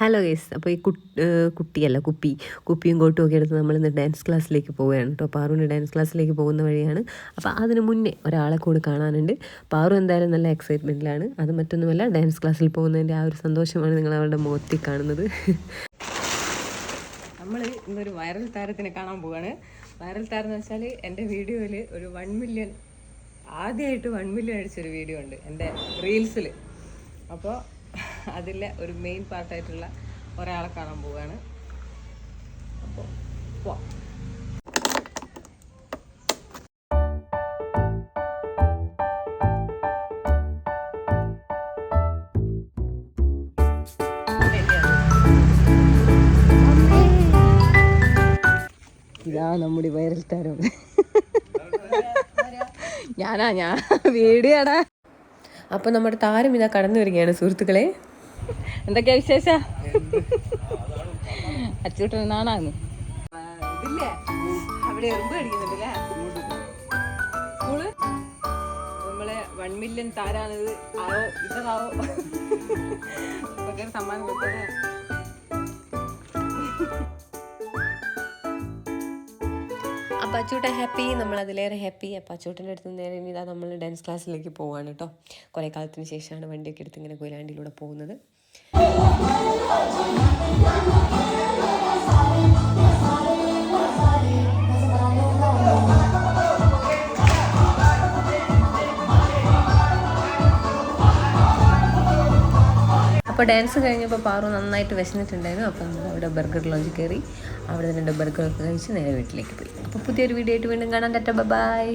Hello guys അപ്പോൾ ഈ കുട്ടി കുട്ടിയല്ല കുപ്പി. കുപ്പിയും കോട്ടും ഒക്കെ എടുത്ത് നമ്മൾ ഇന്ന് ഡാൻസ് ക്ലാസ്സിലേക്ക് പോവുകയാണ് കേട്ടോ. പാറുവിന്റെ ഡാൻസ് ക്ലാസ്സിലേക്ക് പോകുന്ന വഴിയാണ്. അപ്പോൾ അതിന് മുന്നേ ഒരാളെ കൂടെ കാണാനുണ്ട്. പാറു എന്തായാലും നല്ല എക്സൈറ്റ്മെന്റിലാണ് അത് മറ്റൊന്നുമല്ല ഡാൻസ് ക്ലാസ്സിൽ പോകുന്നതിന്റെ ആ ഒരു സന്തോഷമാണ് നിങ്ങൾ അവളുടെ മുഖത്തിൽ കാണുന്നത്. നമ്മൾ ഇന്നൊരു വൈറൽ താരത്തിനെ കാണാൻ പോവാണ്. വൈറൽ താരം എന്ന് വെച്ചാൽ എന്റെ വീഡിയോയിൽ ഒരു വൺ മില്യൺ ആദ്യമായിട്ട് വൺ മില്യൺ അടിച്ചൊരു വീഡിയോ ഉണ്ട് എന്റെ റീൽസിൽ അപ്പോൾ അതിലെ ഒരു മെയിൻ പാർട്ടായിട്ടുള്ള ഒരാളെ കാണാൻ പോവുകയാണ്. അപ്പോൾ പോവാം. ഇതാ നമ്മുടെ വൈറൽ താരം. ഞാനാ ഞാ വീടിയാടാ അപ്പൊ നമ്മുടെ താരം ഇതാ കടന്നു വരികയാണ് സുഹൃത്തുക്കളെ. എന്തൊക്കെയാ വിശേഷ? അച്ചൂട്ടൻ നാണാന്ന് അവിടെ എറുമ്പ് നമ്മളെ വൺ മില്യൺ താരാണിത്. ആവോ? ഇതാവോ സമ്മാനം കൊടുത്തേ അപ്പം അച്ചൂട്ട ഹാപ്പി നമ്മൾ അതിലേറെ ഹാപ്പി അപ്പം അച്ചൂട്ടന്റെ അടുത്ത് നേരെ ഇനി ഇതാ നമ്മൾ ഡാൻസ് ക്ലാസ്സിലേക്ക് പോവാണ് കേട്ടോ കുറേ കാലത്തിന് ശേഷമാണ് വണ്ടിയൊക്കെ എടുത്ത് ഇങ്ങനെ കൊയിലാണ്ടിലൂടെ പോകുന്നത്. അപ്പോൾ ഡാൻസ് കഴിഞ്ഞപ്പോൾ പാറു നന്നായിട്ട് വിശന്നിട്ടുണ്ടായിരുന്നു. അപ്പോൾ നമ്മൾ അവിടെ ബർഗർ ലോഞ്ച് കയറി അവിടെ രണ്ട് ബർഗറൊക്കെ കഴിച്ച് നേരെ വീട്ടിലേക്ക് പോയി. അപ്പോൾ പുതിയൊരു വീഡിയോ ആയിട്ട് വീണ്ടും കാണാൻ പറ്റാം ബൈ.